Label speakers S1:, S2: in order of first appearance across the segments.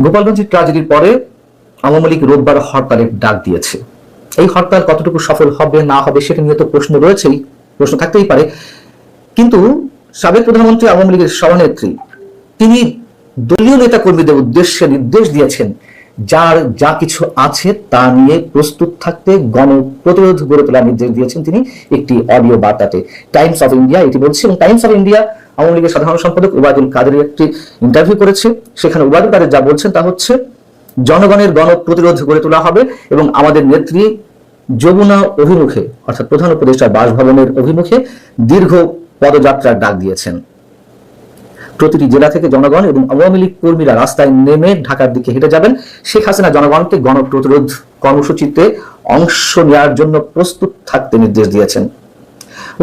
S1: গোপালগঞ্জের ট্রাজেডির পরে আওয়ামী লীগ রোববার হরতালের ডাক দিয়েছে। এই হরতাল কতটুকু সফল হবে, না হবে, সেটা নিয়ে তো প্রশ্ন রয়েছেই, প্রশ্ন থাকতেই পারে। কিন্তু সাবেক প্রধানমন্ত্রী, আওয়ামী লীগের সভানেত্রী, তিনি দলীয় নেতা কর্মীদের উদ্দেশ্যে নির্দেশ দিয়েছেন যার যা কিছু আছে তা নিয়ে প্রস্তুত থাকতে গণ প্রতিরোধ গড়ে তোলার নির্দেশ দিয়েছেন তিনি একটি অডিও বার্তাতে। টাইমস অফ ইন্ডিয়া এটি বলছে, এবং টাইমস অফ ইন্ডিয়া আওয়ামী লীগের সাধারণ সম্পাদক উবায়দুল কাদের একটি ইন্টারভিউ করেছে। সেখানে উবায়দুল কাদের যা বলছেন তা হচ্ছে, জনগণের গণ প্রতিরোধ গড়ে তোলা হবে এবং আমাদের নেত্রী যমুনা অভিমুখে, অর্থাৎ প্রধান উপদেষ্টার বাসভবনের অভিমুখে দীর্ঘ পদযাত্রার ডাক দিয়েছেন। প্রতিটি জেলা থেকে জনগণ এবং আওয়ামী লীগ কর্মীরা রাস্তায় নেমে ঢাকার দিকে হেঁটে যাবেন। শেখ হাসিনা জনগণকে গণপ্রতিরোধ কর্মসূচিতে অংশ নেওয়ার জন্য প্রস্তুত থাকতে নির্দেশ দিয়েছেন।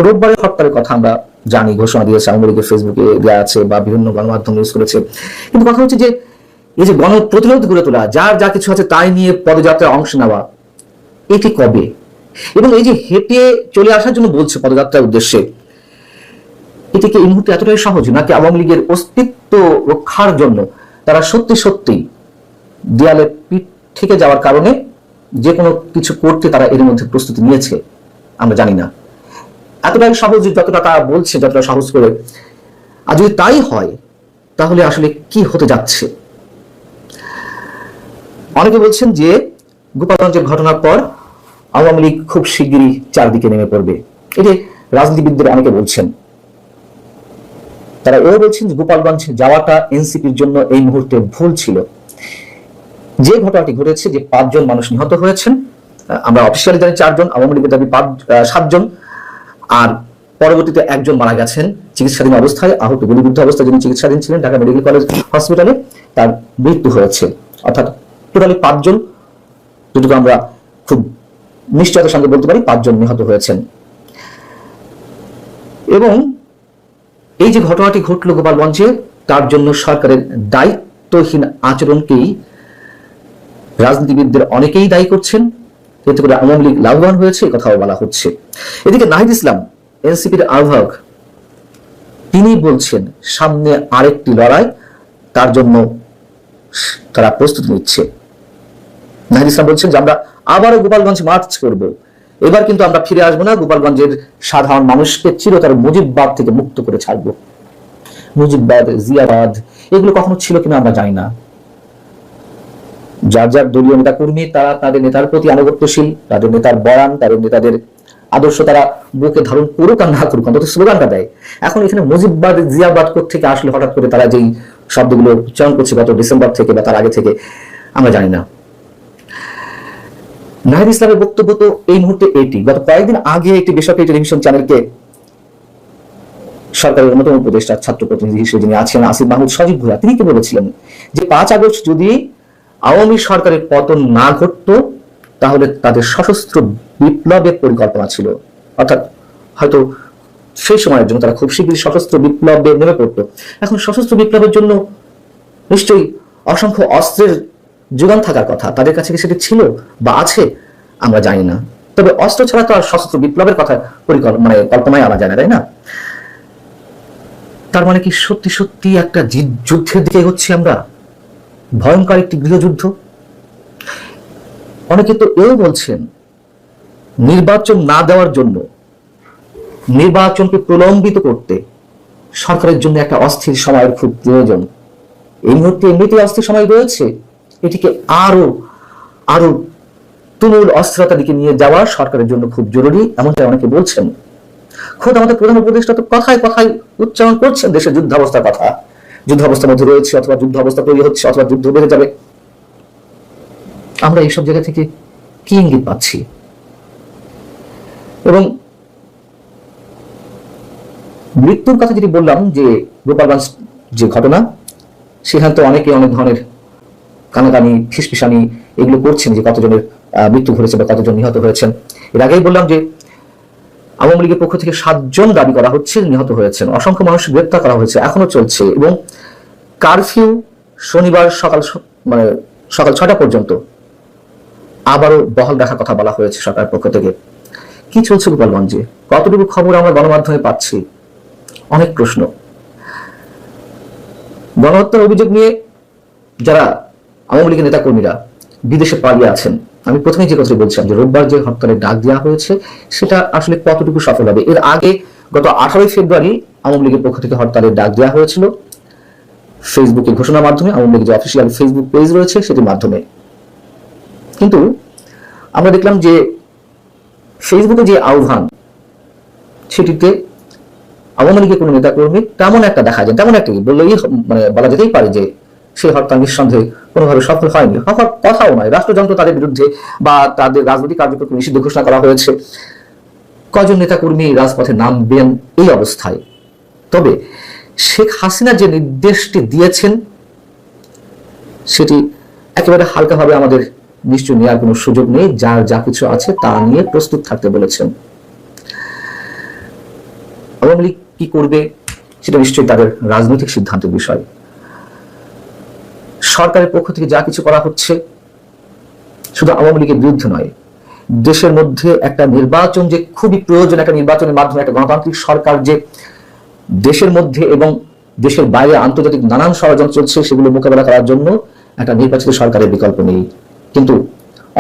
S1: রোববারের হরতালের কথা আমরা জানি, ঘোষণা দিয়েছে, আওয়ামী লীগের ফেসবুকে দেওয়া আছে বা বিভিন্ন গণমাধ্যম ইউজ করেছে। কিন্তু কথা হচ্ছে যে, এই যে গণপ্রতিরোধ গড়ে তোলা, যার যা কিছু আছে তাই নিয়ে পদযাত্রায় অংশ নেওয়া, এটি কবে? এবং এই যে হেঁটে চলে আসার জন্য বলছে পদযাত্রার উদ্দেশ্যে এটিকে এই মুহূর্তে এতটাই সহজ নাকি আওয়ামী লীগের অস্তিত্ব রক্ষার জন্য তারা সত্যি সত্যি দেয়ালে পিঠ থেকে যাওয়ার কারণে যে কোনো কিছু করতে তারা এর মধ্যে প্রস্তুতি নিয়েছে? আমরা জানি না। এতটাই সহজ যতটা তারা বলছে, যতটা সহজ করে। আর যদি তাই হয়, তাহলে আসলে কি হতে যাচ্ছে? অনেকে বলছেন যে গোপালগঞ্জের ঘটনার পর আওয়ামী লীগ খুব শিগগিরই চারদিকে নেমে পড়বে। এটি রাজনীতিবিদদের অনেকে বলছেন। তারা এও বলছেন যে গোপালগঞ্জ যাওয়াটা এনসিপির জন্য এই মুহূর্তে ভুল ছিল। যে ঘটনাটি ঘটেছে, যে পাঁচজন মানুষ নিহত হয়েছেন আমরা অফিসিয়ালি জানি চারজন, আওয়ামী লীগের দাবি পাঁচ সাতজন। আর পরবর্তীতে একজন মারা গেছেন, চিকিৎসাধীন অবস্থায়, আহত গুলিবিদ্ধ অবস্থায় যিনি চিকিৎসাধীন ছিলেন ঢাকা মেডিকেল কলেজ হসপিটালে তার মৃত্যু হয়েছে। অর্থাৎ টোটালি পাঁচজন, যেটুকু আমরা খুব নিশ্চয়তার সঙ্গে বলতে পারি, পাঁচজন নিহত হয়েছেন। এবং এই যে ঘটনাটি ঘটলো গোপালগঞ্জে, তার জন্য সরকারের দায়িত্বহীন আচরণকেই রাজনীতিবিদদের অনেকেই দায়ী করছেন। এতে করে আওয়ামী লীগ লাভবান হয়েছে কথাও বলা হচ্ছে। এদিকে নাহিদ ইসলাম, এনসিপির আহ্বায়ক, তিনি বলছেন, সামনে আরেকটি লড়াই, তার জন্য তারা প্রস্তুতি নিচ্ছে। নাহিদ ইসলাম বলছেন যে, আমরা আবারও গোপালগঞ্জ মার্চ করব। এবার কিন্তু আমরা ফিরে আসব না। গোপালগঞ্জের সাধারণ মানুষকে চিরতর মুজিববাদ থেকে মুক্ত করে ছাড়বো। মুজিববাদ জিয়াবাদ এগুলো কখনো ছিল কিনা আমরা জানি না। যার যার দলীয় নেতা কর্মী তারা তাদের নেতার প্রতি আনুগত্যশীল, তাদের নেতার বয়ান, তাদের নেতাদের আদর্শ তারা বুকে ধারণ করুক আর না করুক, অন্তত স্লোগানটা দেয়। এখন এখানে মুজিববাদ জিয়াবাদ থেকে আসলে? হঠাৎ করে তারা যেই শব্দগুলো উচ্চারণ করছে গত ডিসেম্বর থেকে বা তার আগে থেকে, আমরা জানি না। নাহিদ ইসলামের বক্তব্য তো এই মুহূর্তে এটি গত কয়েকদিন আগে একটি বেসরকারি টেলিভিশন চ্যানেলকে সরকারের অন্যতম উপদেষ্টা, ছাত্র প্রতিনিধি হিসেবে যিনি আছেন, আসিফ মাহমুদ সজীব ভুয়া তিনি কি বলেছিলেন যে পাঁচ আগস্ট যদি আওয়ামী সরকারের পতন না ঘটতো, তাহলে তাদের সশস্ত্র বিপ্লবের পরিকল্পনা ছিল। অর্থাৎ হয়তো সেই সময়ের জন্য তারা খুব শীঘ্রই সশস্ত্র বিপ্লবে নেমে পড়তো। এখন সশস্ত্র বিপ্লবের জন্য নিশ্চয়ই অসংখ্য অস্ত্রের যোগান থাকার কথা, তাদের কাছে কি সেটা ছিল বা আছে? আমরা জানি না। তবে অস্ত্র ছাড়া তো আর সশস্ত্র বিপ্লবের কথা পরিকল্পনা মানে কল্পনায় আনা যায় না, তাই না? তার মানে কি সত্যি সত্যি একটা যুদ্ধের দিকে এগোচ্ছি আমরা? ভয়ঙ্কর একটি গৃহযুদ্ধ? অনেকে তো এও বলছেন, নির্বাচন না দেওয়ার জন্য, নির্বাচনকে প্রলম্বিত করতে সরকারের জন্য একটা অস্থির সময়ের খুব প্রয়োজন। এই মুহূর্তে এমনিতে অস্থির সময় রয়েছে। এটিকে আরও আরও তুমুল অস্থিরতা দিকে নিয়ে যাওয়া সরকারের জন্য খুব জরুরি, এমনটাই অনেকে বলছেন। খোদ আমাদের প্রধান উপদেষ্টা তো কথায় কথায় উচ্চারণ করছেন দেশের যুদ্ধাবস্থার কথা। যুদ্ধাবস্থার মধ্যে রয়েছে, অথবা যুদ্ধ অবস্থা তৈরি হচ্ছে, অথবা যুদ্ধ বেড়ে যাবে। আমরা এইসব জায়গা থেকে কি ইঙ্গিত পাচ্ছি? এবং মৃত্যুর কথা যেটি বললাম, যে গোপালগঞ্জ যে ঘটনা, সেখানে তো অনেকে অনেক ধরনের কানাকানি ফিসফিসানি এগুলো করছেন যে কতজনের মৃত্যু ঘটেছে বা কতজন নিহত হয়েছেন। এর আগেই বললাম যে আওয়ামী লীগের পক্ষ থেকে সাতজন দাবি করা হচ্ছে, নিহত হয়েছেন। অসংখ্য মানুষ গ্রেপ্তার করা হয়েছে, এখনও চলছে এবং কারফিউ শনিবার সকাল মানে সকাল ছটা পর্যন্ত আবারও বহাল রাখার কথা বলা হয়েছে সরকারের পক্ষ থেকে। কি চলছে গোপালগঞ্জে? কতটুকু খবর আমরা গণমাধ্যমে পাচ্ছি? অনেক প্রশ্ন। গণহত্যার অভিযোগ নিয়ে যারা আওয়ামী লীগের নেতাকর্মীরা বিদেশে পালিয়ে আছেন। আমি প্রথমে যে কথা বলছিলাম যে রোববার যে হরতালের ডাক দেওয়া হয়েছে, সেটা আসলে কতটুকু সফল হবে? এর আগে গত আঠারোই ফেব্রুয়ারি আওয়ামী লীগের পক্ষ থেকে হরতালের ডাক দেওয়া হয়েছিল। ফেসবুকে ঘোষণার মাধ্যমে আওয়ামী লীগের যে অফিসিয়াল ফেসবুক পেজ রয়েছে, সেটির মাধ্যমে। কিন্তু আমরা দেখলাম যে ফেসবুকে যে আহ্বান, সেটিতে আওয়ামী লীগের কোনো নেতাকর্মী তেমন একটা দেখা যায়। তেমন একটা বললেই মানে বলা যেতেই পারে যে সেই হরতাল নিঃসন্দেহে কোনোভাবে সফল হয়নি। হওয়ার কথাও নয়। রাষ্ট্রযন্ত্র তাদের বিরুদ্ধে বা তাদের রাজনৈতিক কার্যক্রম নিষিদ্ধ ঘোষণা করা হয়েছে। কজন নেতাকর্মী রাজপথে নামবেন এই অবস্থায়? তবে শেখ হাসিনা যে নির্দেশটি দিয়েছেন, সেটি একেবারে হালকাভাবে আমাদের নিশ্চয় নেওয়ার কোনো সুযোগ নেই। যার যা কিছু আছে তা নিয়ে প্রস্তুত থাকতে বলেছেন। আওয়ামী লীগ কি করবে, সেটা নিশ্চয়ই তাদের রাজনৈতিক সিদ্ধান্তের বিষয়। সরকারের পক্ষ থেকে যা কিছু করা হচ্ছে, শুধু আওয়ামী লীগের বিরুদ্ধে নয়, দেশের মধ্যে একটা নির্বাচন যে খুবই প্রয়োজন একটা নির্বাচনের মাধ্যমে একটা গণতান্ত্রিক সরকার যে দেশের মধ্যে এবং দেশের বাইরে আন্তর্জাতিক নানান ষড়যন্ত্র চলছে, সেগুলো মোকাবেলা করার জন্য একটা নির্বাচিত সরকারের বিকল্প নেই। কিন্তু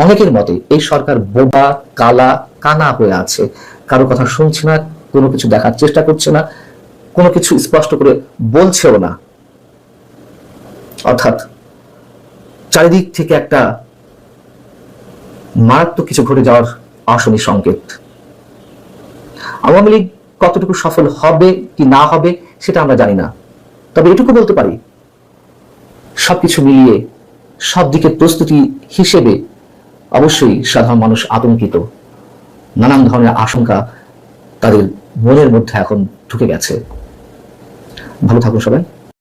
S1: অনেকের মতে এই সরকার বোবা, কালা, কানা হয়ে আছে। কারও কথা শুনছে না, কোনো কিছু দেখার চেষ্টা করছে না, কোনো কিছু স্পষ্ট করে বলছেও না। অর্থাৎ চারিদিক থেকে একটা মারাত্মক কিছু ঘটে যাওয়ার আসনী সংকেত। আওয়ামী লীগ কতটুকু সফল হবে কি না হবে সেটা আমরা জানি না। তবে এটুকু বলতে পারি, সবকিছু মিলিয়ে সব দিকের প্রস্তুতি হিসেবে অবশ্যই সাধারণ মানুষ আতঙ্কিত। নানান ধরনের আশঙ্কা তাদের মনের মধ্যে এখন ঢুকে গেছে। ভালো থাকুন সবাই।